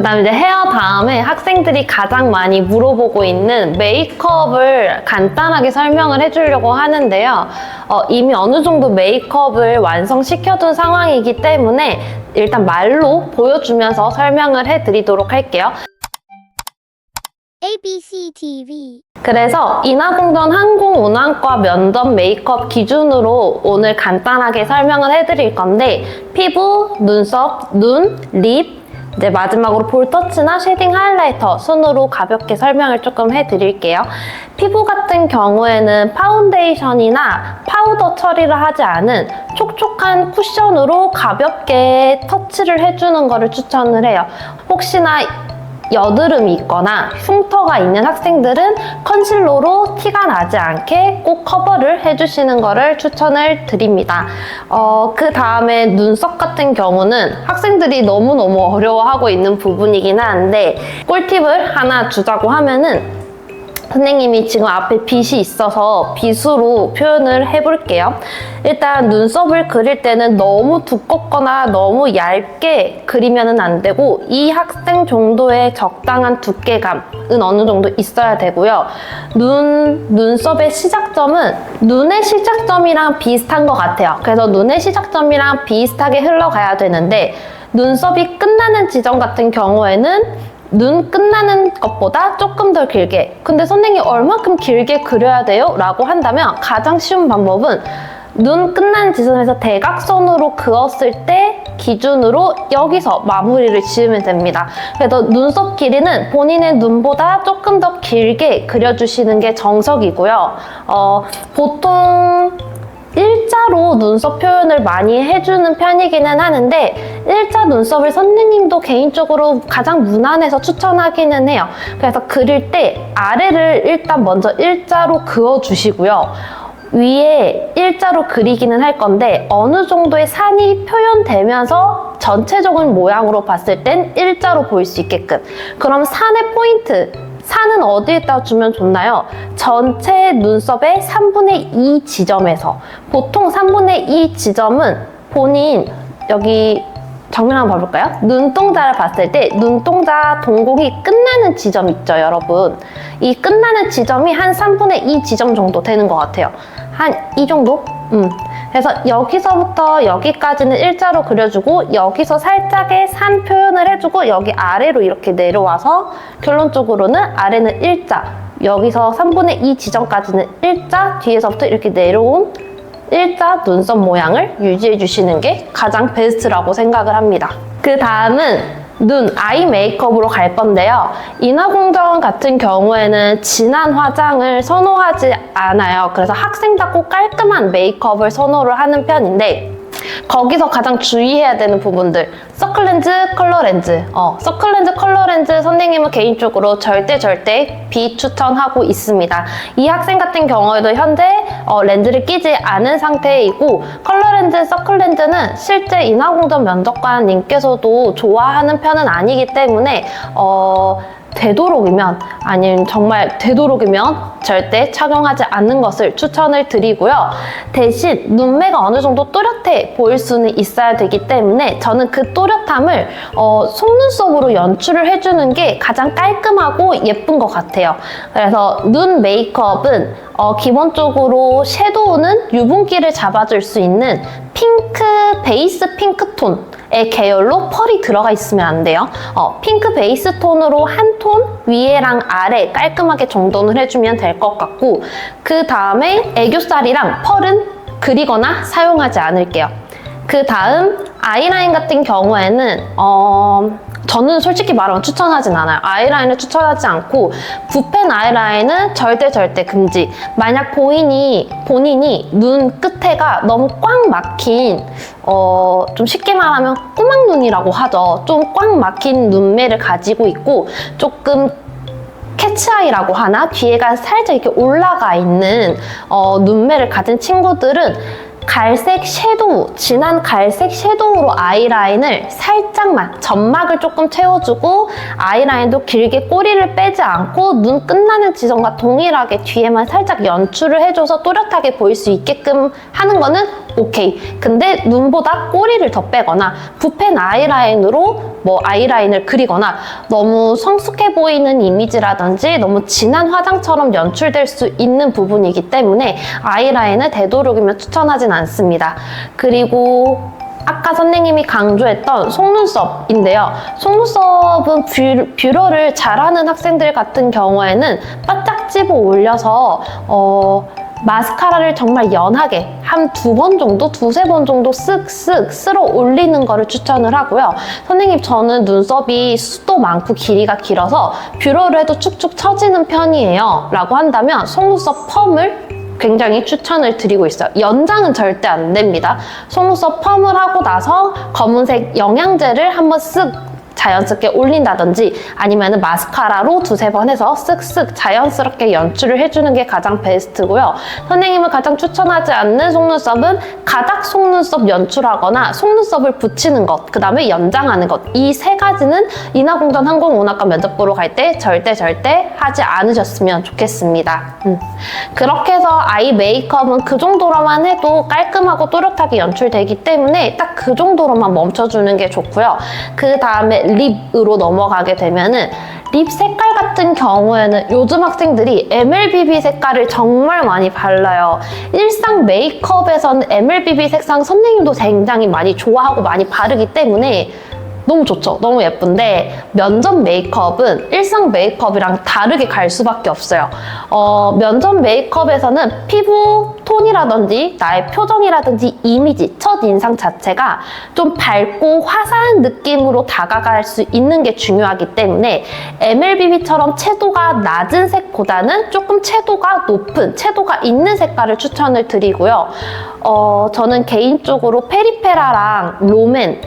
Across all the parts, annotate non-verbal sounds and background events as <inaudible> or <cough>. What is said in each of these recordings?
그 다음에 이제 헤어 다음에 학생들이 가장 많이 물어보고 있는 메이크업을 간단하게 설명을 해주려고 하는데요. 어, 이미 어느 정도 메이크업을 완성시켜둔 상황이기 때문에 일단 말로 보여주면서 설명을 해드리도록 할게요. ABC TV. 그래서 인하공전 항공운항과 면접 메이크업 기준으로 오늘 간단하게 설명을 해드릴 건데 피부, 눈썹, 눈, 립, 이제 마지막으로 볼터치나 쉐딩 하이라이터 순으로 가볍게 설명을 조금 해드릴게요. 피부 같은 경우에는 파운데이션이나 파우더 처리를 하지 않은 촉촉한 쿠션으로 가볍게 터치를 해주는 거를 추천을 해요. 혹시나 여드름이 있거나 흉터가 있는 학생들은 컨실러로 티가 나지 않게 꼭 커버를 해주시는 것을 추천을 드립니다. 어, 그 다음에 눈썹 같은 경우는 학생들이 너무너무 어려워하고 있는 부분이긴 한데 꿀팁을 하나 주자고 하면은 선생님이 지금 앞에 빗이 있어서 빗으로 표현을 해볼게요. 일단 눈썹을 그릴 때는 너무 두껍거나 너무 얇게 그리면 안 되고 이 학생 정도의 적당한 두께감은 어느 정도 있어야 되고요. 눈, 눈썹의 시작점은 눈의 시작점이랑 비슷한 것 같아요. 그래서 눈의 시작점이랑 비슷하게 흘러가야 되는데 눈썹이 끝나는 지점 같은 경우에는 눈 끝나는 것보다 조금 더 길게. 근데 선생님 얼마큼 길게 그려야 돼요? 라고 한다면 가장 쉬운 방법은 눈 끝나는 지점에서 대각선으로 그었을 때 기준으로 여기서 마무리를 지으면 됩니다. 그래서 눈썹 길이는 본인의 눈보다 조금 더 길게 그려주시는 게 정석이고요. 어, 보통 일자로 눈썹 표현을 많이 해주는 편이기는 하는데 일자 눈썹을 선생님도 개인적으로 가장 무난해서 추천하기는 해요. 그래서 그릴 때 아래를 일단 먼저 일자로 그어주시고요. 위에 일자로 그리기는 할 건데 어느 정도의 산이 표현되면서 전체적인 모양으로 봤을 땐 일자로 보일 수 있게끔 그럼 산의 포인트 산은 어디에다 주면 좋나요? 전체 눈썹의 3분의 2 지점에서 보통 3분의 2 지점은 본인 여기 정면 한번 봐볼까요? 눈동자를 봤을 때 눈동자 동공이 끝나는 지점 있죠, 여러분? 이 끝나는 지점이 한 3분의 2 지점 정도 되는 것 같아요. 한 이 정도? 음. 그래서 여기서부터 여기까지는 일자로 그려주고 여기서 살짝의 산 표현을 해주고 여기 아래로 이렇게 내려와서 결론적으로는 아래는 일자 여기서 3분의 2 지점까지는 일자 뒤에서부터 이렇게 내려온 일자 눈썹 모양을 유지해 주시는 게 가장 베스트라고 생각을 합니다. 그 다음은 눈, 아이 메이크업으로 갈 건데요. 인하공정 같은 경우에는 진한 화장을 선호하지 않아요. 그래서 학생답고 깔끔한 메이크업을 선호를 하는 편인데 거기서 가장 주의해야 되는 부분들. 서클렌즈, 컬러렌즈. 어, 서클렌즈, 컬러렌즈 선생님은 개인적으로 절대 절대 비추천하고 있습니다. 이 학생 같은 경우에도 현재 어, 렌즈를 끼지 않은 상태이고 컬러렌즈, 서클렌즈는 실제 인하공전 면접관님께서도 좋아하는 편은 아니기 때문에 어, 되도록이면 아니면 정말 되도록이면 절대 착용하지 않는 것을 추천을 드리고요. 대신 눈매가 어느 정도 또렷해 보일 수는 있어야 되기 때문에 저는 그 또렷함을 어, 속눈썹으로 연출을 해주는 게 가장 깔끔하고 예쁜 것 같아요. 그래서 눈 메이크업은 어, 기본적으로 섀도우는 유분기를 잡아줄 수 있는 핑크 베이스 핑크톤의 계열로 펄이 들어가 있으면 안 돼요. 어, 핑크 베이스 톤으로 한 톤 위에랑 아래 깔끔하게 정돈을 해주면 될 것 같고 그 다음에 애교살이랑 펄은 그리거나 사용하지 않을게요. 그 다음 아이라인 같은 경우에는 어, 저는 솔직히 말하면 추천하진 않아요. 아이라인을 추천하지 않고 붓펜 아이라인은 절대 절대 금지. 만약 본인이 본인이 눈 끝에가 너무 꽉 막힌 어, 좀 쉽게 말하면 꼬막 눈이라고 하죠. 좀 꽉 막힌 눈매를 가지고 있고 조금 캐치아이라고 하나 뒤에가 살짝 이렇게 올라가 있는 어, 눈매를 가진 친구들은 갈색 섀도우, 진한 갈색 섀도우로 아이라인을 살짝만 점막을 조금 채워주고 아이라인도 길게 꼬리를 빼지 않고 눈 끝나는 지점과 동일하게 뒤에만 살짝 연출을 해줘서 또렷하게 보일 수 있게끔 하는 거는 오케이. 근데 눈보다 꼬리를 더 빼거나 붓펜 아이라인으로 뭐 아이라인을 그리거나 너무 성숙해 보이는 이미지라든지 너무 진한 화장처럼 연출될 수 있는 부분이기 때문에 아이라인을 되도록이면 추천하진 않습니다. 그리고 아까 선생님이 강조했던 속눈썹인데요. 속눈썹은 뷰, 뷰러를 잘하는 학생들 같은 경우에는 바짝 집어 올려서 어, 마스카라를 정말 연하게 한 두 번 정도, 두세 번 정도 쓱쓱 쓸어 올리는 거를 추천을 하고요. 선생님, 저는 눈썹이 숱도 많고 길이가 길어서 뷰러를 해도 축축 처지는 편이에요. 라고 한다면 속눈썹 펌을 굉장히 추천을 드리고 있어요. 연장은 절대 안 됩니다. 속눈썹 펌을 하고 나서 검은색 영양제를 한번 쓱 자연스럽게 올린다든지 아니면 마스카라로 두세 번 해서 쓱쓱 자연스럽게 연출을 해주는 게 가장 베스트고요. 선생님은 가장 추천하지 않는 속눈썹은 가닥 속눈썹 연출하거나 속눈썹을 붙이는 것, 그 다음에 연장하는 것. 이 세 가지는 인하공전 항공운학과 면접 보러 갈 때 절대 절대 하지 않으셨으면 좋겠습니다. 음. 그렇게 해서 아이 메이크업은 그 정도로만 해도 깔끔하고 또렷하게 연출되기 때문에 딱 그 정도로만 멈춰주는 게 좋고요. 그 다음에 립으로 넘어가게 되면은 립 색깔 같은 경우에는 요즘 학생들이 MLBB 색깔을 정말 많이 발라요. 일상 메이크업에서는 MLBB 색상 선생님도 굉장히 많이 좋아하고 많이 바르기 때문에 너무 좋죠. 너무 예쁜데 면접 메이크업은 일상 메이크업이랑 다르게 갈 수밖에 없어요. 어, 면접 메이크업에서는 피부 톤이라든지 나의 표정이라든지 이미지, 첫 인상 자체가 좀 밝고 화사한 느낌으로 다가갈 수 있는 게 중요하기 때문에 MLBB처럼 채도가 낮은 색보다는 조금 채도가 높은, 채도가 있는 색깔을 추천을 드리고요. 어, 저는 개인적으로 페리페라랑 롬앤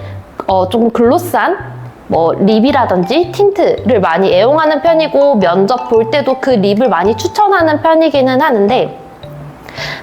어, 조금 글로스한 뭐 립이라든지 틴트를 많이 애용하는 편이고 면접 볼 때도 그 립을 많이 추천하는 편이기는 하는데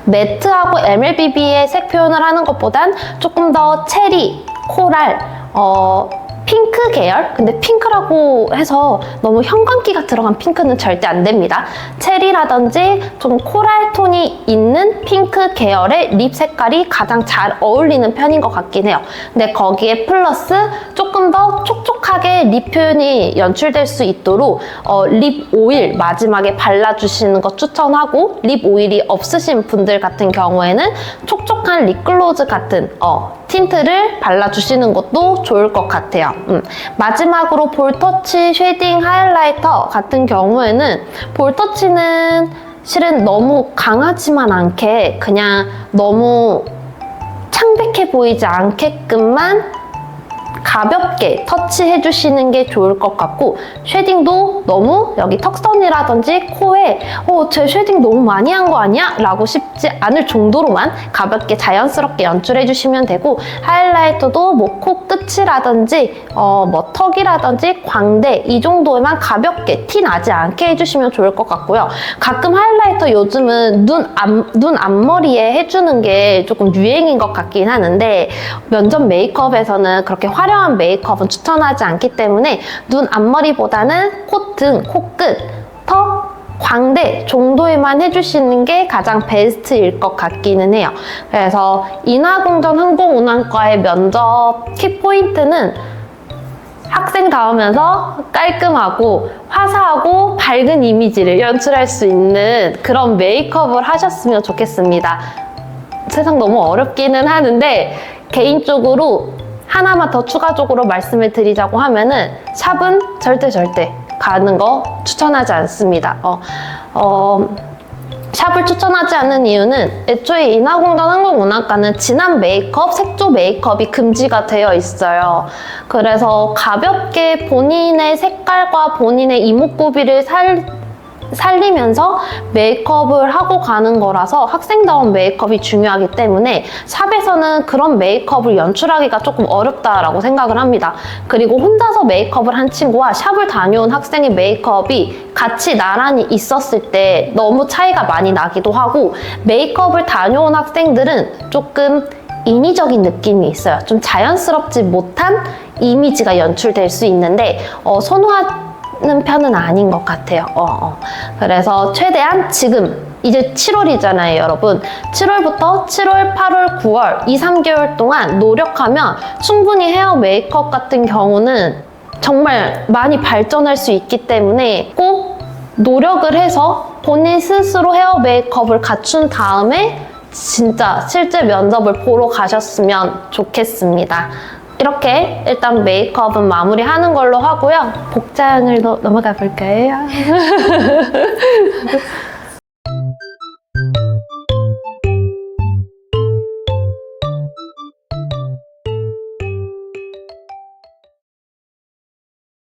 매트하고 MLBB의 색 표현을 하는 것보단 조금 더 체리, 코랄, 어, 핑크 계열? 근데 핑크라고 해서 너무 형광기가 들어간 핑크는 절대 안 됩니다. 체리라든지 좀 코랄 톤이 있는 핑크 계열의 립 색깔이 가장 잘 어울리는 편인 것 같긴 해요. 근데 거기에 플러스 조금 더 촉촉하게 립 표현이 연출될 수 있도록 어, 립 오일 마지막에 발라주시는 거 추천하고 립 오일이 없으신 분들 같은 경우에는 촉촉한 립글로즈 같은 어, 틴트를 발라주시는 것도 좋을 것 같아요. 음. 마지막으로 볼터치 쉐딩 하이라이터 같은 경우에는 볼터치는 실은 너무 강하지만 않게 그냥 너무 창백해 보이지 않게끔만 가볍게 터치해 주시는 게 좋을 것 같고 쉐딩도 너무 여기 턱선이라든지 코에 어, 제 쉐딩 너무 많이 한 거 아니야? 라고 싶지 않을 정도로만 가볍게 자연스럽게 연출해 주시면 되고 하이라이터도 뭐 코 끝이라든지 어, 뭐 턱이라든지 광대 이 정도에만 가볍게 티 나지 않게 해주시면 좋을 것 같고요. 가끔 하이라이터 요즘은 눈, 앞, 눈 앞머리에 해주는 게 조금 유행인 것 같긴 하는데 면접 메이크업에서는 그렇게 화 려한 메이크업은 추천하지 않기 때문에 눈 앞머리보다는 콧등, 코끝, 턱, 광대 정도에만 해주시는 게 가장 베스트일 것 같기는 해요. 그래서 인하공전 항공운항과의 면접 키포인트는 학생 다우면서 깔끔하고 화사하고 밝은 이미지를 연출할 수 있는 그런 메이크업을 하셨으면 좋겠습니다. 세상 너무 어렵기는 하는데 개인적으로 하나만 더 추가적으로 말씀을 드리자고 하면은 샵은 절대 절대 가는 거 추천하지 않습니다. 어, 어, 샵을 추천하지 않는 이유는 애초에 인하공전 한국문학과는 진한 메이크업, 색조 메이크업이 금지가 되어 있어요. 그래서 가볍게 본인의 색깔과 본인의 이목구비를 살, 살리면서 메이크업을 하고 가는 거라서 학생다운 메이크업이 중요하기 때문에 샵에서는 그런 메이크업을 연출하기가 조금 어렵다라고 생각을 합니다. 그리고 혼자서 메이크업을 한 친구와 샵을 다녀온 학생의 메이크업이 같이 나란히 있었을 때 너무 차이가 많이 나기도 하고 메이크업을 다녀온 학생들은 조금 인위적인 느낌이 있어요. 좀 자연스럽지 못한 이미지가 연출될 수 있는데 어, 선호하 는 편은 아닌 것 같아요. 어, 어. 그래서 최대한 지금 이제 7월이잖아요, 여러분. 7월부터 7월, 8월, 9월 이 3개월 동안 노력하면 충분히 헤어 메이크업 같은 경우는 정말 많이 발전할 수 있기 때문에 꼭 노력을 해서 본인 스스로 헤어 메이크업을 갖춘 다음에 진짜 실제 면접을 보러 가셨으면 좋겠습니다. 이렇게 일단 메이크업은 마무리하는 걸로 하고요. 복장을 넘어가 볼까요? <laughs>